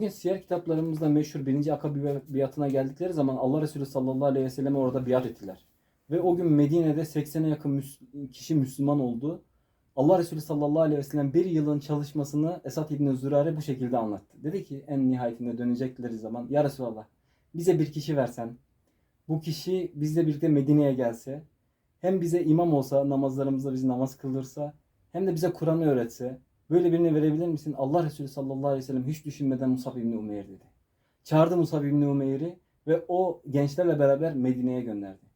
Bugün siyer kitaplarımızda meşhur birinci Akabe biatına geldikleri zaman Allah Resulü sallallahu aleyhi ve selleme orada biat ettiler. Ve o gün Medine'de 80'e yakın kişi Müslüman oldu. Allah Resulü sallallahu aleyhi ve sellem bir yılın çalışmasını Esad İbni Zürare bu şekilde anlattı. Dedi ki en nihayetinde dönecekleri zaman Ya Resulallah bize bir kişi versen, bu kişi bizle birlikte Medine'ye gelse, hem bize imam olsa, namazlarımızda bizi namaz kıldırsa, hem de bize Kur'an'ı öğretse, böyle birini verebilir misin? Allah Resulü sallallahu aleyhi ve sellem hiç düşünmeden Musab İbni Umeyr dedi. Çağırdı Musab İbni Umeyr'i ve o gençlerle beraber Medine'ye gönderdi.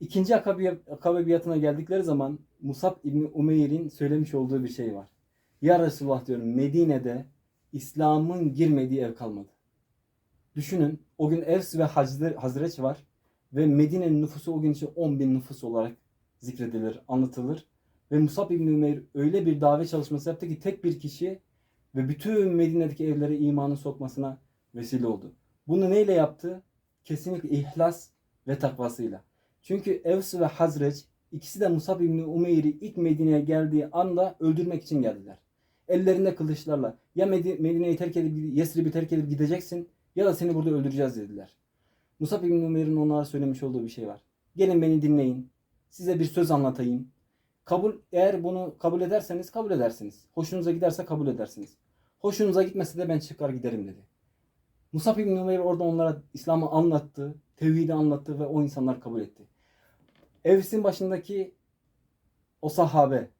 İkinci Akabe, Akabe biatına geldikleri zaman Musab İbni Umeyr'in söylemiş olduğu bir şey var. Ya Resulullah diyorum Medine'de İslam'ın girmediği ev kalmadı. Düşünün o gün Evs ve Hazre- Hazreç var ve Medine'nin nüfusu o gün için 10 bin nüfus olarak zikredilir, anlatılır. Ve Musab İbni Umeyr öyle bir davet çalışması yaptı ki tek bir kişi ve bütün Medine'deki evlere imanı sokmasına vesile oldu. Bunu neyle yaptı? Kesinlikle ihlas ve takvasıyla. Çünkü Evs ve Hazreç ikisi de Musab İbni Umeyr'i ilk Medine'ye geldiği anda öldürmek için geldiler. Ellerinde kılıçlarla ya Medi- Medine'yi terk edip Yesrib'i terk edip gideceksin ya da seni burada öldüreceğiz dediler. Musab İbni Umeyr'in onlara söylemiş olduğu bir şey var. Gelin beni dinleyin. Size bir söz anlatayım. Kabul eğer bunu kabul ederseniz kabul edersiniz. Hoşunuza giderse kabul edersiniz. Hoşunuza gitmese de ben çıkar giderim dedi. Musab İbni Umeyr orada onlara İslam'ı anlattı, tevhidi anlattı ve o insanlar kabul etti. Evs'in başındaki o sahabe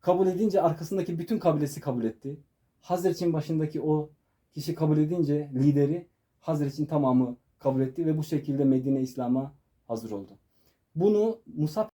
kabul edince arkasındaki bütün kabilesi kabul etti. Hazreç'in başındaki o kişi kabul edince lideri Hazreç'in tamamı kabul etti ve bu şekilde Medine İslam'a hazır oldu. Bunu Musab